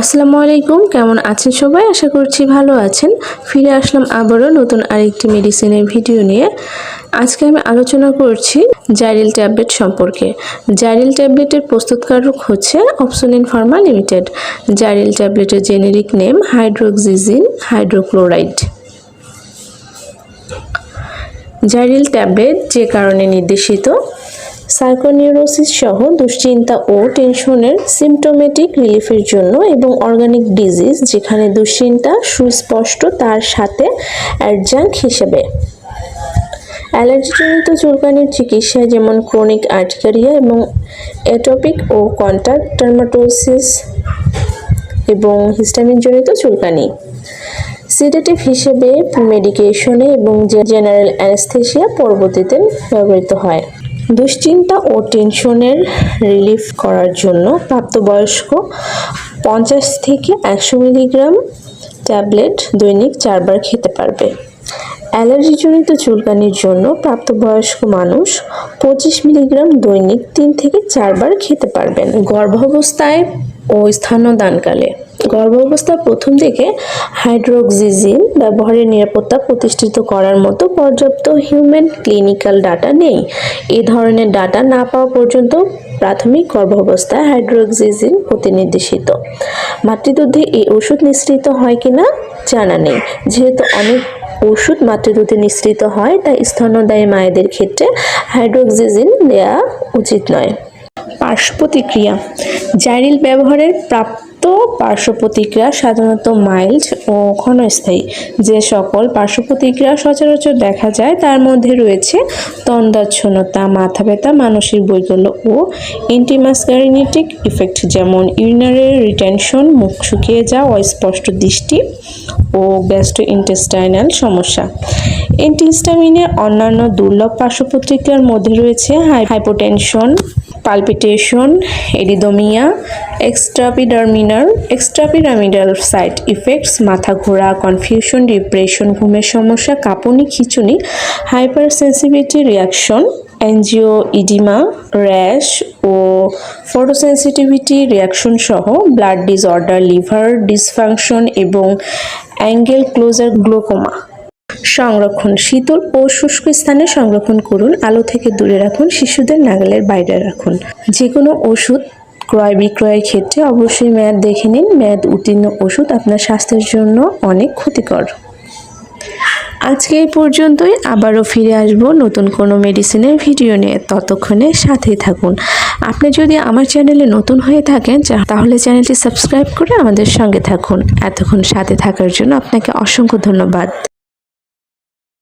আসসালামু আলাইকুম, কেমন আছেন সবাই? আশা করছি ভালো আছেন। ফিরে আসলাম আবারও নতুন আরেকটি মেডিসিনের ভিডিও নিয়ে। আজকে আমি আলোচনা করছি জাইরিল ট্যাবলেট সম্পর্কে। জাইরিল ট্যাবলেটের প্রস্তুতকারক হচ্ছে অপসোনিন ফার্মা লিমিটেড জাইরিল ট্যাবলেটের generic name hydroxyzine hydrochloride Xyril tablet যে কারণে নির্দেশিত সাইকোনিউরোসিস সহ দুশ্চিন্তা ও টেনশনের সিমটোমেটিক রিলিফের জন্য এবং অর্গানিক ডিজিজ যেখানে দুশ্চিন্তা সুস্পষ্ট তার সাথে অ্যাডজাঙ্ক হিসেবে। অ্যালার্জিজনিত চুলকানির চিকিৎসায় যেমন ক্রনিক আর্টিকারিয়া এবং এটোপিক ও কন্ট্যাক্ট ডার্মাটোসিস এবং হিস্টামিনজনিত চুলকানি। সিডেটিভ হিসেবে মেডিকেশনে এবং জেনারেল অ্যানেস্থেশিয়া পরবর্তীতে ব্যবহৃত হয়। দুশ্চিন্তা ও টেনশনের রিলিফ করার জন্য প্রাপ্তবয়স্ক পঞ্চাশ থেকে একশো মিলিগ্রাম ট্যাবলেট দৈনিক চারবার খেতে পারবে। অ্যালার্জিজনিত চুলকানির জন্য প্রাপ্তবয়স্ক মানুষ পঁচিশ মিলিগ্রাম দৈনিক তিন থেকে চারবার খেতে পারবেন গর্ভাবস্থায় ও স্থানদানকালে। গর্ভাবস্থার প্রথম দিকে হাইড্রোক্সিজিন ব্যবহারের নিরাপত্তা প্রতিষ্ঠিত করার মতো পর্যাপ্ত হিউম্যান ক্লিনিক্যাল ডাটা নেই। এ ধরনের ডাটা না পাওয়া পর্যন্ত প্রাথমিক গর্ভাবস্থায় হাইড্রোক্সিজিন প্রতিনির্দেশিত মাতৃদুধে এই ওষুধ নিঃসৃত হয় কিনা জানা নেই। যেহেতু অনেক ওষুধ মাতৃদুধে নিঃসৃত হয়, তাই স্তন্যদায়ী মায়েদের ক্ষেত্রে হাইড্রোক্সিজিন দেওয়া উচিত নয়। পার্শ্ব প্রতিক্রিয়া জাইরিল ব্যবহারের প্রাপ্ত পার্শ্ব প্রতিক্রিয়া সাধারণত মাইল্ড ও ক্ষণস্থায়ী। যে সকল পার্শ্ব প্রতিক্রিয়া সচরাচর দেখা যায়, তার মধ্যে রয়েছে তন্দাচ্ছন্নতা মাথা ব্যথা মানসিক বৈকল্য ও ইন্টিমাসকারিনেটিক ইফেক্ট যেমন ইউরিনারি রিটেনশন মুখ শুকিয়ে যাওয়া, অস্পষ্ট দৃষ্টি ও গ্যাস্ট্রো ইন্টেস্টাইনাল সমস্যা। অ্যান্টিহিস্টামিনের অন্যান্য দুর্লভ পার্শ্ব প্রতিক্রিয়ার মধ্যে রয়েছে hypotension palpitation arrhythmia extrapyramidal extrapyramidal side effects মাথা ঘোরা কনফিউশন ডিপ্রেশন ঘুমের সমস্যা, কাঁপুনি, খিচুনি hyper sensitivity reaction angioedema rash ও ফটোসেন্সিটিভিটি রিয়াকশন সহ ব্লাড ডিসঅর্ডার লিভার ডিসফাংশন এবং অ্যাঙ্গেল ক্লোজার গ্লোকোমা সংরক্ষণ, শীতল ও শুষ্ক স্থানে সংরক্ষণ করুন, আলো থেকে দূরে রাখুন, শিশুদের নাগালের বাইরে রাখুন। যে কোনো ওষুধ ক্রয় বিক্রয়ের ক্ষেত্রে অবশ্যই মেয়াদ দেখে নিন। মেয়াদ উত্তীর্ণ ওষুধ আপনার স্বাস্থ্যের জন্য অনেক ক্ষতিকর। আজকে এই পর্যন্তই। আবারও ফিরে আসব নতুন কোনো মেডিসিনের ভিডিও নিয়ে। ততক্ষণে সাথেই থাকুন। আপনি যদি আমার চ্যানেলে নতুন হয়ে থাকেন তাহলে চ্যানেলটি সাবস্ক্রাইব করে আমাদের সঙ্গে থাকুন। এতক্ষণ সাথে থাকার জন্য আপনাকে অসংখ্য ধন্যবাদ।